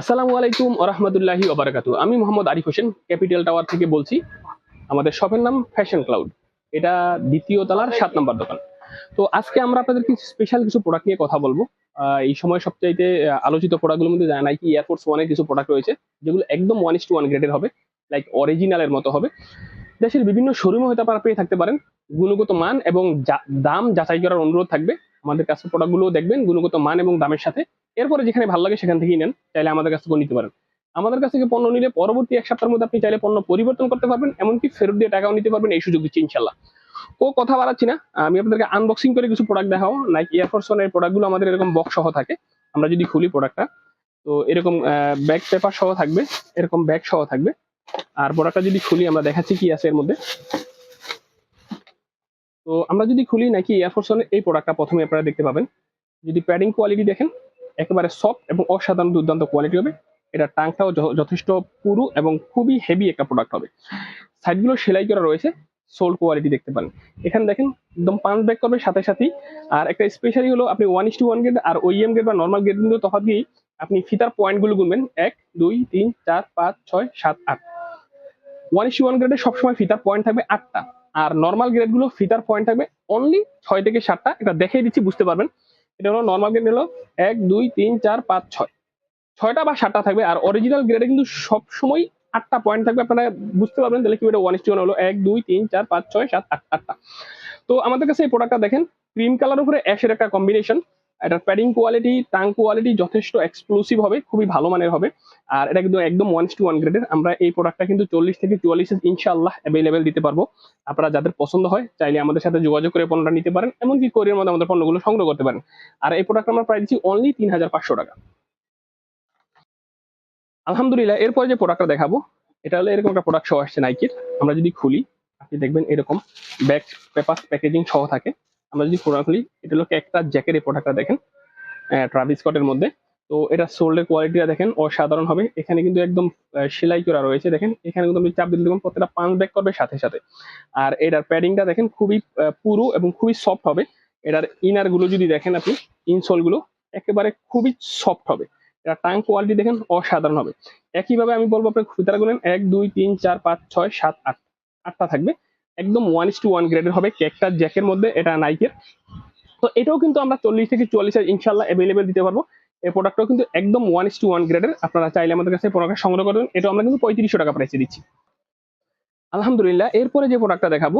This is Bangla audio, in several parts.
আসসালামু আলাইকুম ওরহমতুল্লাহি ওবারাকাতু আমি মোহাম্মদ আরিফ হোসেন, ক্যাপিটাল টাওয়ার থেকে বলছি, আমাদের শপের নাম ফ্যাশন ক্লাউড। এটা দ্বিতীয় তলার সাত নম্বর দোকান। তো আজকে আমরা আপনাদের কিছু স্পেশাল কিছু প্রোডাক্ট নিয়ে কথা বলব। এই সময় সবচাইতে আলোচিত প্রোডাক্টগুলোর মধ্যে নাইকি এয়ারফোর্স ওয়ানের কিছু প্রোডাক্ট রয়েছে, যেগুলো একদম ওয়ান ইস টু ওয়ান গ্রেডের হবে লাইক অরিজিনালের মতো হবে। দেশের বিভিন্ন শোরুমে হয়তো আপনারা পেয়ে থাকতে পারেন। গুণগত মান এবং দাম যাচাই করার অনুরোধ থাকবে। আমাদের কাছে প্রোডাক্টগুলো দেখবেন, গুণগত মান এবং দামের সাথে। এরপরে যেখানে ভালো লাগে সেখান থেকেই নেন, চাইলে আমাদের কাছ থেকে নিতে পারেন। আমাদের কাছ থেকে পণ্য নিলে পরবর্তী এক সপ্তাহের মধ্যে আপনি চাইলে পণ্য পরিবর্তন করতে পারবেন, এমনকি ফেরত দিয়ে টাকাও নিতে পারবেন, এই সুযোগ দিচ্ছি ইনশাল্লাহ। ও কথা বাড়াচ্ছি না, আমি আপনাদেরকে আনবক্সিং করে কিছু প্রোডাক্ট দেখাও নাইকি এয়ারফোর্স ওয়ানের প্রোডাক্টগুলো আমাদের এরকম বক্স সহ থাকে, আমরা যদি খুলি প্রোডাক্টটা তো এরকম ব্যাগ পেপার সহ থাকবে, এরকম ব্যাগ সহ থাকবে। আর প্রোডাক্টটা যদি খুলি, আমরা দেখাচ্ছি কি আছে এর মধ্যে। তো আমরা যদি খুলি নাকি এয়ারফোর্স এই প্রোডাক্টটা প্রথমে আপনারা দেখতে পাবেন। যদি প্যাডিং কোয়ালিটি দেখেন একেবারে সফট এবং অসাধারণ দুর্দান্ত কোয়ালিটি হবে। এটা টাংটাও যথেষ্ট পুরু এবং খুবই হেভি একটা প্রোডাক্ট হবে। সাইডগুলো সেলাই করা রয়েছে সোল কোয়ালিটি দেখতে পারেন। এখানে দেখেন, একদম পাঁচ ব্যাক করবে সাথে সাথেই। আর একটা স্পেশালি হলো, আপনি one is to one grade R OEM grade বা নর্মাল গ্রেড কিন্তু তফাৎ দিয়েই আপনি ফিতার পয়েন্টগুলো গুনবেন। এক, দুই, তিন, চার, পাঁচ, ছয়, সাত, আট। ওয়ান ইস টু ওয়ান গ্রেডে সবসময় ফিতার পয়েন্ট থাকবে আটটা। আর নর্মাল গ্রেডগুলো ফিতার পয়েন্ট থাকবে অনলি ছয় থেকে সাতটা। এটা দেখেই দিচ্ছি, বুঝতে পারবেন। এটা হলো নর্মাল গ্রেড হলো এক, দুই, তিন, চার, পাঁচ, ছয়। ছয়টা বা সাতটা থাকবে আর অরিজিনাল গ্রেডে কিন্তু সবসময় আটটা পয়েন্ট থাকবে। আপনারা বুঝতে পারবেন তাহলে কি এটা ওয়ান ইস্টি হলো। এক, দুই, তিন, চার, পাঁচ, ছয়, সাত, আট, আটটা। তো আমাদের কাছে এই প্রোডাক্টটা দেখেন ক্রিম কালার উপরে অ্যাশের একটা কম্বিনেশন এটার প্যাডিং কোয়ালিটি টাং কোয়ালিটি যথেষ্ট এক্সক্লুসিভ হবে, খুবই ভালো মানের হবে। আর এটা কিন্তু একদম ওয়ান টু ওয়ান গ্রেডের আমরা এই প্রোডাক্টটা কিন্তু চল্লিশ থেকে চুয়াল্লিশ ইনশাআল্লাহ অ্যাভেলেবেল দিতে পারব। আপনারা যাদের পছন্দ হয়, চাইলে আমাদের সাথে যোগাযোগ করে পণ্যটা নিতে পারেন, এমনকি কোরিয়ার মধ্যে আমাদের পণ্যগুলো সংগ্রহ করতে পারেন। আর এই প্রোডাক্ট আমরা প্রায় দিচ্ছি অনলি তিন হাজার পাঁচশো টাকা। আলহামদুলিল্লাহ, এরপরে যে প্রোডাক্টটা দেখাবো, এটা হলো এরকম একটা প্রোডাক্ট সহ আসছে নাইকির আমরা যদি খুলি, আপনি দেখবেন এরকম ব্যাগ পেপার প্যাকেজিং সহ থাকে। আমরা যদি প্রোডাক্ট খুলি, এটা হলো একটা জ্যাকের এই প্রোডাক্টটা দেখেন ট্রাভিস স্কটের মধ্যে। তো এটা সোল্ডের কোয়ালিটিটা দেখেন অসাধারণ হবে। এখানে কিন্তু একদম সেলাই করা রয়েছে দেখেন। এখানে কিন্তু আপনি চাপ দিলে দেখুন, প্রত্যেকটা পাঁচ ব্যাক করবে সাথে সাথে। আর এটার প্যাডিংটা দেখেন খুবই পুরু এবং খুবই সফট হবে। এটার ইনারগুলো যদি দেখেন আপনি ইনসোলগুলো, একেবারে খুবই সফট হবে। এটা টাং কোয়ালিটি দেখেন অসাধারণ হবে। একইভাবে আমি বলব আপনি ফিতারা গুনেন এক, দুই, তিন, চার, পাঁচ, ছয়, সাত, আট, আটটা থাকবে। একদম ওয়ান ইস টু ওয়ান গ্রেডের হবে, কেকটার জ্যাকের মধ্যে, এটা নাইকের তো এটাও কিন্তু আমরা চল্লিশ থেকে চুয়াল্লিশ ইনশাল্লাহ অ্যাভেলেবেল দিতে পারব। এই প্রোডাক্টটাও কিন্তু একদম ওয়ান ইস টু ওয়ান গ্রেডের আপনারা চাইলে আমাদের কাছে প্রোডাক্ট সংগ্রহ করবেন এটা আমরা কিন্তু পঁয়ত্রিশশো টাকা প্রাইসে দিচ্ছি। আলহামদুলিল্লাহ, এরপরে যে প্রোডাক্টটা দেখাবো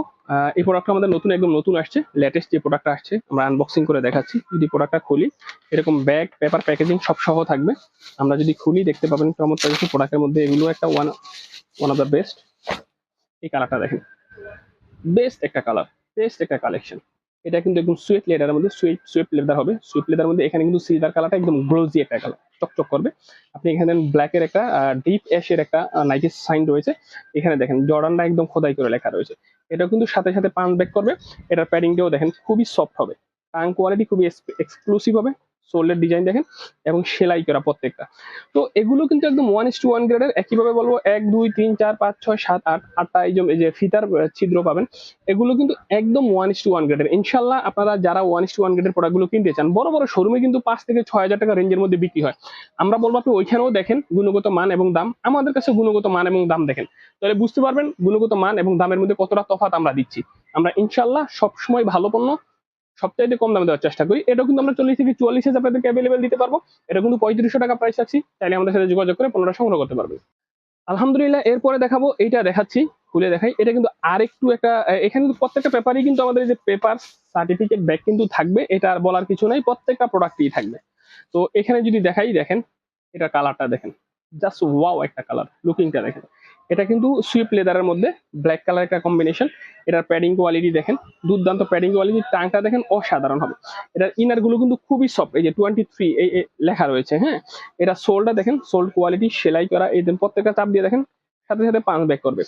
এই প্রোডাক্টটা আমাদের নতুন, একদম নতুন আসছে। লেটেস্ট যে প্রোডাক্টটা আসছে, আমরা আনবক্সিং করে দেখাচ্ছি। যদি প্রোডাক্টটা খুলি, এরকম ব্যাগ পেপার প্যাকেজিং সব সহ থাকবে। আমরা যদি খুলি, দেখতে পাবেন চমৎকার কিছু প্রোডাক্টের মধ্যে এগুলো একটা one one of the best এই কালারটা দেখেন। বেস্ট একটা কালার বেস্ট একটা কালেকশন এটা কিন্তু একদম সুইট লেদারের মধ্যে সুইট সুইট লেদার হবে। সুইট লেদার মধ্যে এখানে কিন্তু সিলভার কালারটা একদম গ্লোজি একটা কালার চকচক করবে। আপনি এখানে ব্ল্যাকের একটা ডিপ অ্যাশের একটা নাইকি সাইন রয়েছে। এখানে দেখেন জর্ডানটা একদম খোদাই করে লেখা রয়েছে। এটা কিন্তু সাথে সাথে পাঁচ ব্যাক করবে। এটার প্যাডিংটাও দেখেন খুবই সফট হবে। টাং কোয়ালিটি খুবই এক্সক্লুসিভ হবে। সোল্ডের ডিজাইন দেখেন এবং সেলাই করা প্রত্যেকটা। তো এগুলো কিন্তু একদম ওয়ান ইস টু ওয়ান গ্রেডের একইভাবে বলব এক, দুই, তিন, চার, পাঁচ, ছয়, সাত, আট, আটটা এই যে- ফিতার ছিদ্র পাবেন, এগুলো কিন্তু একদম ওয়ান ইস টু ওয়ান গ্রেডের ইনশাল্লাহ আপনারা যারা ওয়ান ইস টু ওয়ান গ্রেডের প্রোডাক্টগুলো কিনতে চান, বড় বড় শোরুমে কিন্তু পাঁচ থেকে ছয় হাজার টাকা রেঞ্জের মধ্যে বিক্রি হয়। আমরা বলব আপনি ওইখানেও দেখেন গুণগত মান এবং দাম। আমাদের কাছে গুণগত মান এবং দাম দেখেন। তাহলে বুঝতে পারবেন গুণগত মান এবং দামের মধ্যে কতটা তফাৎ আমরা দিচ্ছি। আমরা ইনশাল্লাহ সবসময় ভালো পণ্য সবচাইতে কম দামে দেওয়ার চেষ্টা করি। এটা কিন্তু আমরা চল্লিশ থেকে চুয়াল্লিশ হাজার আপনাদেরকে অ্যাভেলেবেল দিতে পারব। এটা কিন্তু পঁয়ত্রিশশো টাকা প্রাইস আছি চাইলে আমাদের সাথে যোগাযোগ করে পণ্যটা সংগ্রহ করতে পারবেন আলহামদুলিল্লাহ, এরপরে দেখাবো, এইটা দেখাচ্ছি, খুলে দেখাই। এটা কিন্তু আর একটু একটা এখানে কিন্তু প্রত্যেকটা পেপারই কিন্তু আমাদের যে পেপার সার্টিফিকেট ব্যাগ কিন্তু থাকবে। এটা আর বলার কিছু নাই, প্রত্যেকটা প্রোডাক্টই থাকবে। তো এখানে যদি দেখাই, দেখেন এটা কালারটা দেখেন। জাস্ট ওয়াও একটা কালার লুকিংটা দেখেন। এটা কিন্তু সুইপ লেদারের মধ্যে ব্ল্যাক কালার একটা কম্বিনেশন এটার প্যাডিং কোয়ালিটি দেখেন, দুর্দান্ত প্যাডিং কোয়ালিটি টাংটা দেখেন অসাধারণ হবে। এটার ইনারগুলো কিন্তু খুবই সফট এই যে টোয়েন্টি থ্রি এই লেখা রয়েছে হ্যাঁ? এটা সোলটা দেখেন সোল্ড কোয়ালিটি সেলাই করা, এই প্রত্যেকটা চাপ দিয়ে দেখেন, সাথে সাথে পাঁচ ব্যাক করবে।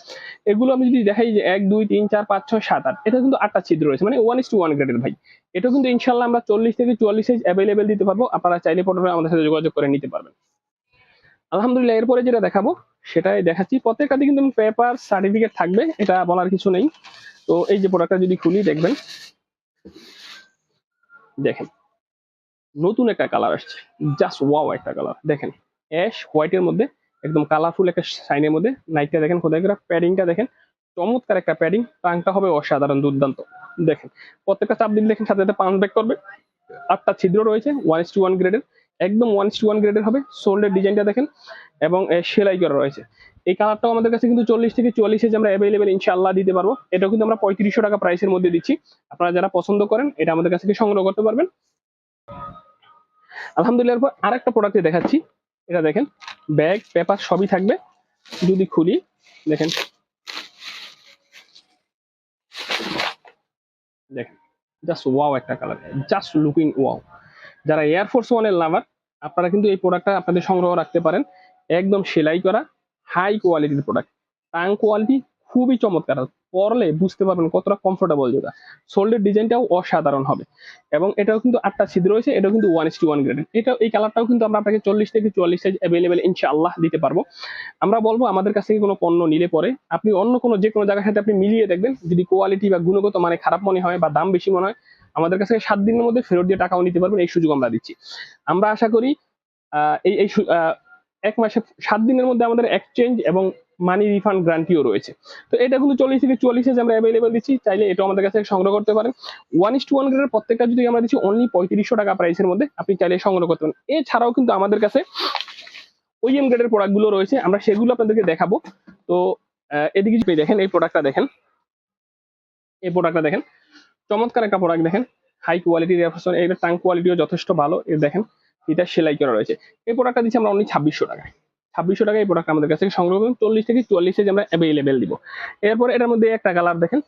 এগুলো আমি যদি দেখাই যে এক, দুই, তিন, চার, পাঁচ, ছয়, সাত, আট, এটা কিন্তু আটটা ছিদ্র রয়েছে মানে ওয়ান ইস টু ওয়ান গ্রেডের ভাই। এটা কিন্তু ইনশাল্লাহ আমরা চল্লিশ থেকে চুয়াল্লিশ সাইজ অ্যাভেলেবেল দিতে পারব, আপনারা চাইলে পনেরো আমাদের সাথে যোগাযোগ করে নিতে পারবেন। আলহামদুলিল্লাহ, এরপরে যেটা দেখাবো সেটাই দেখাচ্ছি। প্রত্যেকটাতে কিন্তু পেপার সার্টিফিকেট থাকবে, এটা বলার কিছু নেই। তো এই যে প্রোডাক্টটা যদি খুলি, দেখবেন, দেখেন, নতুন একটা কালার আসছে। জাস্ট ওয়াও একটা কালার দেখেন অ্যাশ হোয়াইটের মধ্যে, একদম কালারফুল একটা শাইনের মধ্যে নাইটটা দেখেন, খোদাই করা প্যাডিংটা দেখেন, চমৎকার একটা প্যাডিং টাংটা হবে অসাধারণ, দুর্দান্ত। দেখেন, প্রত্যেকটা চাপ দিন দেখেন সাথে সাথে পাঁচ ব্যাক করবে। আটটা ছিদ্র রয়েছে ওয়ান ইস টু ওয়ান গ্রেডের একদম ওয়ান টু ওয়ান গ্রেডের হবে শোল্ডের ডিজাইনটা দেখেন, এবং সেলাই করা রয়েছে। এই কালারটাও আমাদের কাছে কিন্তু চল্লিশ থেকে চুয়াল্লিশ এজ আমরা অ্যাভেলেবেল ইনশাল্লাহ দিতে পারব। এটাও কিন্তু আমরা পঁয়ত্রিশশো টাকা প্রাইসের মধ্যে দিচ্ছি। আপনারা যারা পছন্দ করেন, এটা আমাদের কাছ সংগ্রহ করতে পারবেন। আলহামদুলিল্লাহ, এরপর আরেকটা প্রোডাক্টে দেখাচ্ছি। এটা দেখেন ব্যাগ পেপার সবই থাকবে। যদি খুলি, দেখেন। দেখেন জাস্ট ওয়াও একটা কালার জাস্ট লুকিং ওয়াও যারা এয়ারফোর্স ওয়ানের লাভার আপনারা কিন্তু এই প্রোডাক্টটা আপনাদের সংগ্রহ রাখতে পারেন। একদম সেলাই করা হাই কোয়ালিটির প্রোডাক্ট টাং কোয়ালিটি খুবই চমৎকার। পরলে বুঝতে পারবেন কতটা কমফোর্টেবল যেটা। শোল্ডের ডিজাইনটাও অসাধারণ হবে। এবং এটাও কিন্তু আটটা ছিদ্র রয়েছে, এটাও কিন্তু ওয়ান টু ওয়ান গ্রেডের এটা এই কালারটাও কিন্তু আমরা আপনাকে চল্লিশ থেকে চুয়াল্লিশ সাইজ অ্যাভেলেবেল ইনশাআল্লাহ দিতে পারব। আমরা বলব, আমাদের কাছ থেকে কোনো পণ্য নিলে পরে আপনি অন্য কোনো যে কোনো জায়গার সাথে আপনি মিলিয়ে দেখবেন। যদি কোয়ালিটি বা গুণগত মানে খারাপ মনে হয় বা দাম বেশি মনে হয় আমাদের কাছে সাত দিনের মধ্যে ফেরত দিয়ে টাকাও নিতে পারবেন, এই সুযোগ আমরা দিচ্ছি। আমরা আশা করি এই এই এক মাসে সাত দিনের মধ্যে আমাদের এক্সচেঞ্জ এবং মানি রিফান্ড গ্যারান্টিও রয়েছে। তো এটা কিন্তু চল্লিশ থেকে চুয়াল্লিশ আমরা অ্যাভেলেবেল দিচ্ছি, চাইলে এটা আমাদের কাছে সংগ্রহ করতে পারেন। ওয়ান ইস টু ওয়ান গ্রেডের প্রত্যেকটা যদি আমরা দিচ্ছি অনলি পঁয়ত্রিশশো টাকা প্রাইসের মধ্যে আপনি চাইলে সংগ্রহ করতে পারেন। এছাড়াও কিন্তু আমাদের কাছে ওইএম গ্রেডের প্রোডাক্টগুলো রয়েছে, আমরা সেগুলো আপনাদেরকে দেখাবো। তো এদিকে দেখেন, এই প্রোডাক্টটা দেখেন। এই প্রোডাক্টটা দেখেন। চমৎকার একটা প্রোডাক্ট দেখেন। হাই কোয়ালিটির এটা টাং কোয়ালিটিও যথেষ্ট ভালো। এর দেখেন, এটা সেলাই করা রয়েছে। এই প্রোডাক্টটা দিচ্ছি আমরা অনলি ছাব্বিশশো টাকায়। ছাব্বিশশো টাকায় এই প্রোডাক্ট আমাদের কাছ সংগ্রহ করুন চল্লিশ থেকে চুয়াল্লিশ সাইজ আমরা অ্যাভেলেবেল দিব। এরপর এটার মধ্যে একটা কালার দেখেন।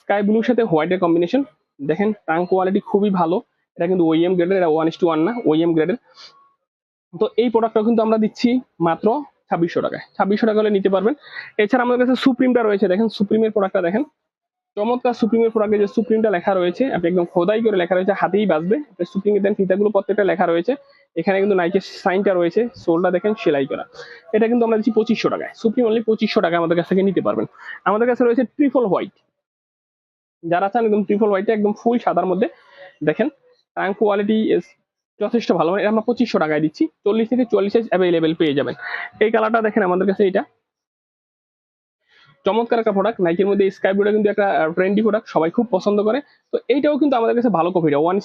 স্কাই ব্লুর সাথে হোয়াইটের কম্বিনেশন দেখেন টাং কোয়ালিটি খুবই ভালো। এটা কিন্তু ওইএম গ্রেডের এটা ওয়ান ইস টু ওয়ান না ওইএম গ্রেডের তো এই প্রোডাক্টটা কিন্তু আমরা দিচ্ছি মাত্র ছাব্বিশশো টাকায়। ছাব্বিশশো টাকা হলে নিতে পারবেন। এছাড়া আমাদের কাছে সুপ্রিমটা রয়েছে। দেখেন সুপ্রিমের প্রোডাক্টটা দেখেন। চমৎকার সুপ্রিমের প্রোডাক্টে যে সুপ্রিমটা লেখা রয়েছে, আপনি একদম খোদাই করে লেখা রয়েছে, হাতেই বাজবে। সুপ্রিমের দেন, ফিতাগুলো প্রত্যেকটা লেখা রয়েছে। এখানে কিন্তু নাইকের সাইনটা রয়েছে, সোলটা দেখেন, সেলাই করা। এটা কিন্তু আমরা দিচ্ছি পঁচিশশো টাকায়। সুপ্রিম অনলি পঁচিশশো টাকা আমাদের কাছ থেকে নিতে পারবেন। আমাদের কাছে রয়েছে ট্রিপল হোয়াইট যারা চান একদম ট্রিপল হোয়াইটে একদম ফুল সাদার মধ্যে, দেখেন টাং কোয়ালিটি যথেষ্ট ভালো। মানে আমরা পঁচিশশো টাকায় দিচ্ছি, চল্লিশ থেকে চুয়াল্লিশ সাইজ অ্যাভেলেবেল পেয়ে যাবেন। এই কালারটা দেখেন আমাদের কাছে, এটা চমৎকার একটা প্রোডাক্ট নাইকের মধ্যে স্কাই ব্লুটা কিন্তু একটা ট্রেন্ডি প্রোডাক্ট সবাই খুব পছন্দ করে। তো এইটাও কিন্তু আমাদের কাছে ভালো কপিটা ওয়ান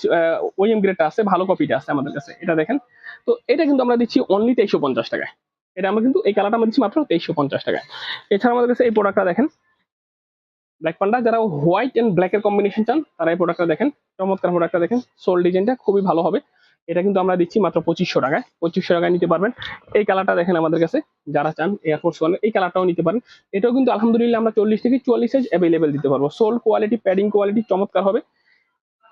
ওএম গ্রেডটা আছে, ভালো কপিটা আছে আমাদের কাছে, এটা দেখেন। তো এটা কিন্তু আমরা দিচ্ছি অনলি তেইশশো পঞ্চাশ টাকায়। এটা আমরা কিন্তু এই কালারটা আমরা দিচ্ছি মাত্র তেইশশো পঞ্চাশ টাকায়। এছাড়া আমাদের কাছে এই প্রোডাক্টটা দেখেন। ব্ল্যাক পান্ডা যারা হোয়াইট অ্যান্ড ব্ল্যাক এর কম্বিনেশন চান, তারা এই প্রোডাক্টটা দেখেন। চমৎকার প্রোডাক্টটা দেখেন। সোল ডিজাইনটা খুবই ভালো হবে। এটা কিন্তু আমরা দিচ্ছি মাত্র পঁচিশশো টাকায়। পঁচিশশো টাকায় নিতে পারবেন। এই কালারটা দেখেন আমাদের কাছে, যারা চান এয়ারফোর্স ওয়ান এই কালারটাও নিতে পারেন। এটাও কিন্তু আলহামদুলিল্লাহ আমরা চল্লিশ থেকে চুয়াল্লিশ সাইজ অ্যাভেলেবেল দিতে পারব। সোল কোয়ালিটি প্যাডিং কোয়ালিটি চমৎকার হবে।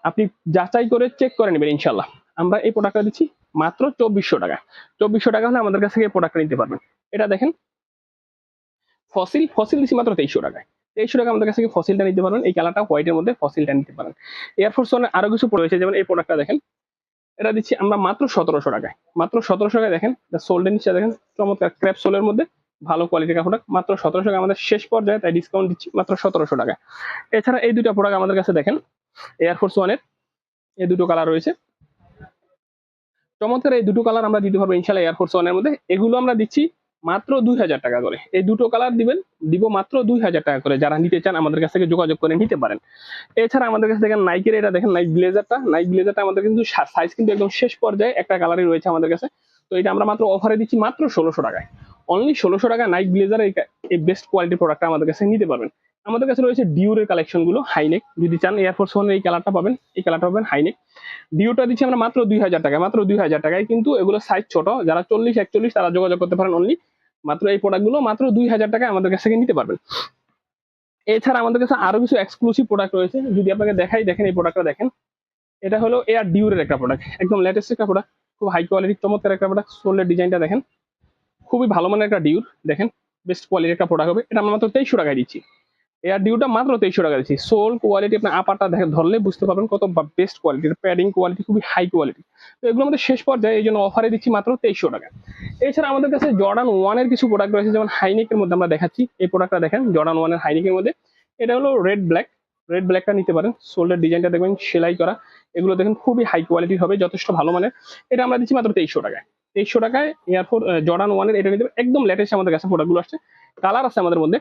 আপনি যাচাই করে চেক করে নেবেন ইনশাল্লাহ আমরা এই প্রোডাক্টটা দিচ্ছি মাত্র চব্বিশশো টাকা। চব্বিশশো টাকা হলে আমাদের কাছ থেকে এই প্রোডাক্টটা নিতে পারবেন। এটা দেখেন ফসিল ফসিল দিচ্ছি মাত্র তেইশশো টাকায়। তেইশশো টাকা আমাদের কাছ থেকে ফসিলটা নিতে পারবেন। এই কালারটা হোয়াইটের মধ্যে ফসিলটা নিতে পারেন। এয়ারফোর্স ওয়ানের আরও কিছু রয়েছে, যেমন এই প্রোডাক্টটা দেখেন। এটা দিচ্ছি আমরা মাত্র সতেরোশো টাকায়। মাত্র সতেরোশো টাকায় দেখেন সোল্ডের নিচে দেখেন, চমৎকার ক্র্যাপ সোলের মধ্যে ভালো কোয়ালিটির প্রোডাক্ট মাত্র সতেরোশো টাকা আমাদের শেষ পর্যায়ে, তাই ডিসকাউন্ট দিচ্ছি মাত্র সতেরোশো টাকা এছাড়া এই দুটো প্রোডাক্ট আমাদের কাছে দেখেন এয়ারফোর্স ওয়ানের এই দুটো কালার রয়েছে। চমৎকার এই দুটো কালার আমরা দিতে পারব ইনশাল্লাহ এয়ারফোর্স ওয়ানের মধ্যে। এগুলো আমরা দিচ্ছি মাত্র দুই হাজার টাকা করে। এই দুটো কালার দিবেন, দিব মাত্র দুই হাজার টাকা করে। যারা নিতে চান, আমাদের কাছ থেকে যোগাযোগ করে নিতে পারেন। এছাড়া আমাদের কাছে দেখেন নাইকের এটা দেখেন নাইক ব্লেজারটা নাইক ব্লেজারটা আমাদের কিন্তু সাইজ কিন্তু একদম শেষ পর্যায়ে একটা কালারই রয়েছে আমাদের কাছে। তো এটা আমরা মাত্র অফারে দিচ্ছি মাত্র ষোলোশো টাকায়। অনলি ষোলোশো টাকা নাইক ব্লেজার এই বেস্ট কোয়ালিটির প্রোডাক্টটা আমাদের কাছে নিতে পারবেন। আমাদের কাছে রয়েছে ডিউরের কালেকশনগুলো হাইনেক যদি চান এয়ারফোর্স ওয়ানের এই কালারটা পাবেন, এই কালারটা পাবেন হাইনেক ডিউটা দিচ্ছি আমরা মাত্র দুই হাজার টাকায়, মাত্র দুই হাজার টাকায়, কিন্তু এগুলো সাইজ ছোট। যারা চল্লিশ, একচল্লিশ, তারা যোগাযোগ করতে পারেন অনলি মাত্র এই প্রোডাক্টগুলো মাত্র দুই হাজার টাকায় আমাদের কাছ থেকে নিতে পারবেন। এছাড়া আমাদের কাছে আরও কিছু এক্সক্লুসিভ প্রোডাক্ট রয়েছে। যদি আপনাকে দেখাই, দেখেন এই প্রোডাক্টটা দেখেন। এটা হলো এয়ার ডিউরের একটা প্রোডাক্ট একদম লেটেস্ট একটা প্রোডাক্ট খুব হাই কোয়ালিটির চমৎকার একটা প্রোডাক্ট সোলের ডিজাইনটা দেখেন। খুবই ভালো মানের একটা ডিউর দেখেন। বেস্ট কোয়ালিটির একটা প্রোডাক্ট হবে। এটা আমরা মাত্র তেইশশো টাকায় দিচ্ছি। এয়ার ডিউটা মাত্র তেইশশো টাকা দিচ্ছি সোল কোয়ালিটি আপনার আপারটা দেখে ধরলে বুঝতে পারবেন কত বেস্ট কোয়ালিটির প্যাডিং কোয়ালিটি খুবই হাই কোয়ালিটি তো এগুলো আমাদের শেষ পর্যায়ে এই জন্য অফারে দিচ্ছি মাত্র তেইশশো টাকা। এছাড়া আমাদের কাছে জর্ডান ওয়ানের কিছু প্রোডাক্ট রয়েছে, যেমন হাইনেকের মধ্যে আমরা দেখাচ্ছি। এই প্রোডাক্টটা দেখেন জর্ডান ওয়ানের হাইনেকের মধ্যে। এটা হলো রেড ব্ল্যাক রেড ব্ল্যাকটা নিতে পারেন। সোল্ডার ডিজাইনটা দেখবেন, সেলাই করা। এগুলো দেখেন খুবই হাই কোয়ালিটির হবে, যথেষ্ট ভালো মানের। এটা আমরা দিচ্ছি মাত্র তেইশশো টাকায়। তেইশশো টাকায় এয়ারফোর জর্ডান ওয়ানের এটা নিতে একদম লেটেস্ট আমাদের কাছে প্রোডাক্টগুলো আসছে। কালার আছে আমাদের মধ্যে।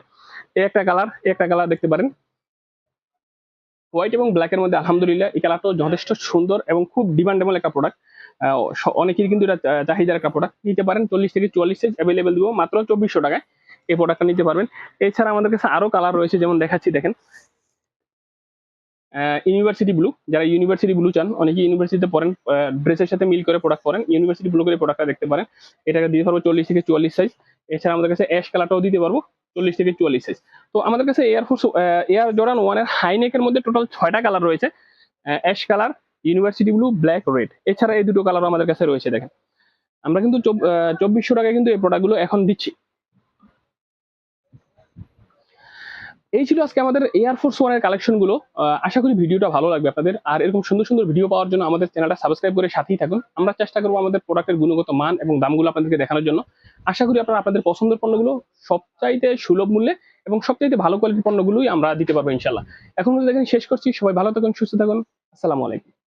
একটা কালার একটা কালার দেখতে পারেন। হোয়াইট এবং ব্ল্যাকের মধ্যে আলহামদুলিল্লাহ এই কালারটাও যথেষ্ট সুন্দর এবং খুব ডিমান্ডেবল একটা প্রোডাক্ট অনেকেরই কিন্তু এটা চাহিদার একটা প্রোডাক্ট নিতে পারেন চল্লিশ থেকে চুয়াল্লিশ সাইজ অ্যাভেলেবেল দিব মাত্র চব্বিশশো টাকায় এই প্রোডাক্টটা নিতে পারবেন। এছাড়া আমাদের কাছে আরও কালার রয়েছে, যেমন দেখাচ্ছি, দেখেন। ইউনিভার্সিটি ব্লু যারা ইউনিভার্সিটি ব্লু চান অনেকে ইউনিভার্সিটিতে পড়েন ড্রেসের সাথে মিল করে প্রোডাক্ট পরেন ইউনিভার্সিটি ব্লু করে প্রোডাক্টটা দেখতে পারেন। এটাকে দিতে পারব চল্লিশ থেকে চুয়াল্লিশ সাইজ এছাড়া আমাদের কাছে অ্যাশ কালারটাও দিতে পারব। চল্লিশ থেকে চুয়াল্লিশ সাইজ তো আমাদের কাছে এয়ারফোর্স এয়ার জর্ডান ওয়ানের হাইনেকের মধ্যে টোটাল ছয়টা কালার রয়েছে। Ash colour university blue black red এছাড়া এই দুটো কালার আমাদের কাছে রয়েছে, দেখেন। আমরা কিন্তু চব্বিশশো টাকায় কিন্তু এই প্রোডাক্টগুলো এখন দিচ্ছি। এই ছিল আজকে আমাদের এয়ারফোর্স ওয়ানের কালেকশনগুলো। আশা করি ভিডিওটা ভালো লাগবে আপনাদের। আর এরকম সুন্দর সুন্দর ভিডিও পাওয়ার জন্য আমাদের চ্যানেলটা সাবস্ক্রাইব করে সাথেই থাকুন। আমরা চেষ্টা করব আমাদের প্রোডাক্টের গুণগত মান এবং দামগুলো আপনাদেরকে দেখানোর জন্য। আশা করি আপনারা আপনাদের পছন্দের পণ্যগুলো সবচাইতে সুলভ মূল্যে এবং সবচাইতে ভালো কোয়ালিটির পণ্যগুলোই আমরা দিতে পারব ইনশাল্লাহ এখন দেখেন শেষ করছি। সবাই ভালো থাকুন, সুস্থ থাকুন। আসসালামু আলাইকুম।